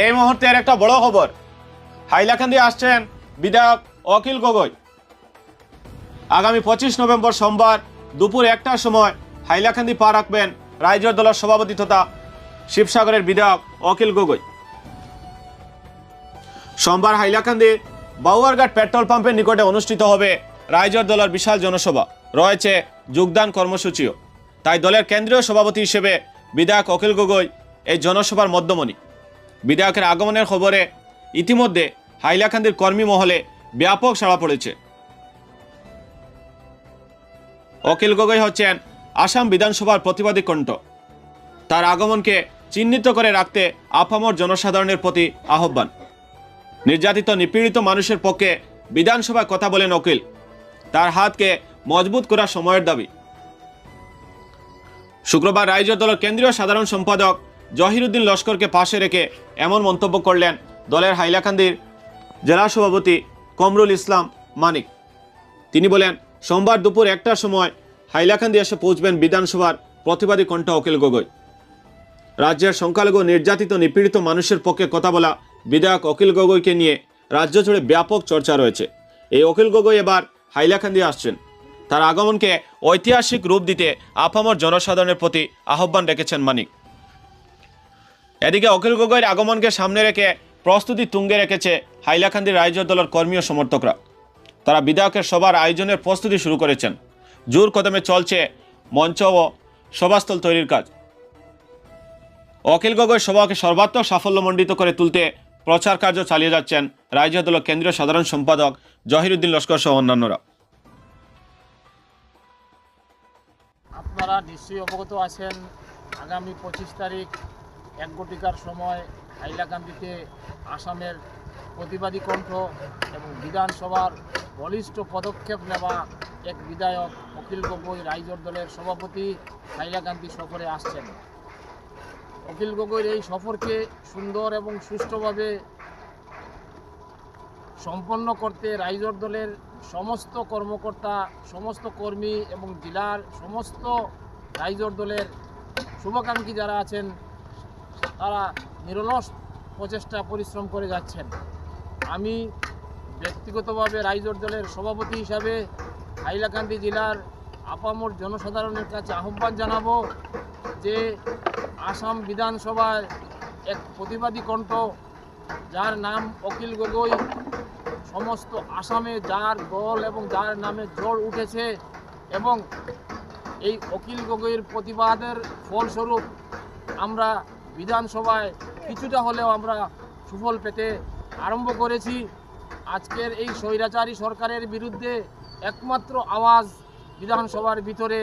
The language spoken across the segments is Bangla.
এই মুহূর্তের একটা বড় খবর। হাইলাকান্দি আসছেন বিধায়ক অখিল গগৈ। আগামী পঁচিশ নভেম্বর সোমবার দুপুর একটার সময় হাইলাকান্দি পা রাখবেন রাইজর দলের সভাপতি তথা শিবসাগরের বিধায়ক অখিল গগৈ। সোমবার হাইলাকান্দির বাউয়ারঘাট পেট্রোল পাম্পের নিকটে অনুষ্ঠিত হবে রাইজর দলের বিশাল জনসভা। রয়েছে যোগদান কর্মসূচিও। তাই দলের কেন্দ্রীয় সভাপতি হিসেবে বিধায়ক অখিল গগৈ এই জনসভার মধ্যমণি। বিধায়কের আগমনের খবরে ইতিমধ্যে হাইলাকান্দির কর্মী মহলে ব্যাপক সাড়া পড়েছে। অখিল গগৈ হচ্ছেন আসাম বিধানসভার প্রতিবাদী কণ্ঠ। তার আগমনকে চিহ্নিত করে রাখতে আপামর জনসাধারণের প্রতি আহ্বান। নির্যাতিত, নিপীড়িত মানুষের পক্ষে বিধানসভায় কথা বলেন অকিল তার হাতকে মজবুত করা সময়ের দাবি। শুক্রবার রাইজর দলের কেন্দ্রীয় সাধারণ সম্পাদক জহিরুদ্দিন লস্করকে পাশে রেখে এমন মন্তব্য করলেন দলের হাইলাকান্দির জেলা সভাপতি কমরুল ইসলাম মানিক। তিনি বলেন, সোমবার দুপুর একটার সময় হাইলাকান্দি এসে পৌঁছবেন বিধানসভার প্রতিবাদী কণ্ঠ অখিল গগৈ। রাজ্যের সংখ্যালঘু, নির্যাতিত, নিপীড়িত মানুষের পক্ষে কথা বলা বিধায়ক অখিল গগৈকে নিয়ে রাজ্য জুড়ে ব্যাপক চর্চা রয়েছে। এই অখিল গগৈ এবার হাইলাকান্দি আসছেন। তার আগমনকে ঐতিহাসিক রূপ দিতে আপামর জনসাধারণের প্রতি আহ্বান রেখেছেন মানিক। এদিকে অখিল গগৈর আগমনকে সামনে রেখে প্রস্তুতি তুঙ্গে রেখেছে হাইলাকান্দির রাইজ দলের কর্মী ও সমর্থকরা। তারা বিধায়কের সভার আয়োজনের প্রস্তুতি শুরু করেছেন। জোর কদমে চলছে মঞ্চ ও সভাস্থল তৈরির কাজ। অখিল গগৈ সভাকে সর্বাত্মক সাফল্যমণ্ডিত করে তুলতে প্রচার কার্য চালিয়ে যাচ্ছেন রাজ্য দলের কেন্দ্রীয় সাধারণ সম্পাদক জহিরুদ্দিন লস্কর সহ অন্যান্যরা। আপনারা নিশ্চয়ই অবগত আছেন, আগামী পঁচিশ তারিখ এক ঘটিকার সময় হাইলাকান্দিতে আসামের প্রতিবাদী কণ্ঠ এবং বিধানসভার বলিষ্ঠ পদক্ষেপ নেওয়া এক বিধায়ক অখিল গগৈ রাইজর দলের সভাপতি হাইলাকান্দি সফরে আসছেন। অখিল গগৈর এই সফরকে সুন্দর এবং সুষ্ঠুভাবে সম্পন্ন করতে রাইজর দলের সমস্ত কর্মকর্তা, সমস্ত কর্মী এবং জেলার সমস্ত রাইজর দলের শুভাকাঙ্ক্ষী যারা আছেন তারা নিরলস প্রচেষ্টা, পরিশ্রম করে যাচ্ছেন। আমি ব্যক্তিগতভাবে রাইজর দলের সভাপতি হিসাবে হাইলাকান্দি জেলার আপামর জনসাধারণের কাছে আহ্বান জানাব যে আসাম বিধানসভায় এক প্রতিবাদী কণ্ঠ, যার নাম অখিল গগৈ, সমস্ত আসামে যার দল এবং যার নামে ঝড় উঠেছে এবং এই অখিল গগৈর প্রতিবাদের ফলস্বরূপ আমরা বিধানসভায় কিছুটা হলেও আমরা সুফল পেতে আরম্ভ করেছি। আজকের এই স্বৈরাচারী সরকারের বিরুদ্ধে একমাত্র আওয়াজ বিধানসভার ভিতরে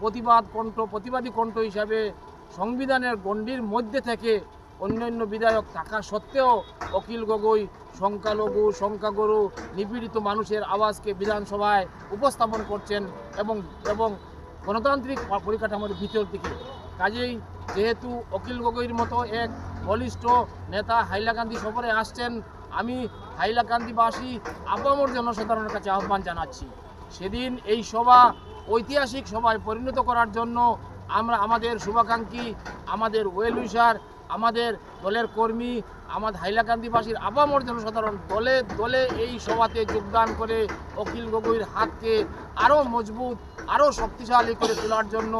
প্রতিবাদ কণ্ঠ, প্রতিবাদী কণ্ঠ হিসাবে সংবিধানের গণ্ডির মধ্যে থেকে অন্যান্য বিধায়ক থাকা সত্ত্বেও অখিল গগৈ, সংখ্যালঘু, সংখ্যাগুরু, নিপীড়িত মানুষের আওয়াজকে বিধানসভায় উপস্থাপন করছেন এবং এবং গণতান্ত্রিক পরিকাঠামোর ভিতর দিকে। কাজেই যেহেতু অখিল গগৈর মতো এক বলিষ্ঠ নেতা হাইলাকান্দি সফরে আসছেন, আমি হাইলাকান্দিবাসী আপামর জনসাধারণের কাছে আহ্বান জানাচ্ছি। সেদিন এই সভা ঐতিহাসিক সভায় পরিণত করার জন্য আমরা আমাদের শুভাকাঙ্ক্ষী, আমাদের ওয়েল উইশার আমাদের দলের কর্মী আমাদের হাইলাকান্দিবাসীর আপামর জনসাধারণ দলে দলে এই সভাতে যোগদান করে অখিল গগৈর হাতকে আরও মজবুত আরও শক্তিশালী করে তোলার জন্য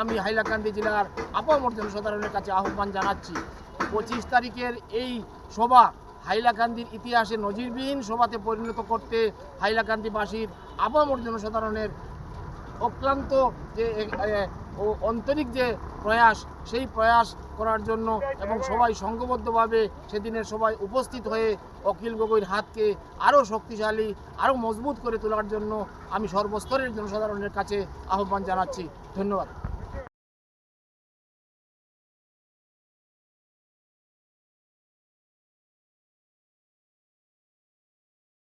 আমি হাইলাকান্দি জেলার আপামর জনসাধারণের কাছে আহ্বান জানাচ্ছি। পঁচিশ তারিখের এই সভা হাইলাকান্দির ইতিহাসে নজিরবিহীন সভাতে পরিণত করতে হাইলাকান্দিবাসীর আপামর জনসাধারণের অক্লান্ত যে ও আন্তরিক যে প্রয়াস, সেই প্রয়াস করার জন্য এবং সবাই সংঘবদ্ধভাবে সেদিনের সবাই উপস্থিত হয়ে অখিল গগৈর হাতকে আরও শক্তিশালী, আরও মজবুত করে তোলার জন্য আমি সর্বস্তরের জনসাধারণের কাছে আহ্বান জানাচ্ছি। ধন্যবাদ।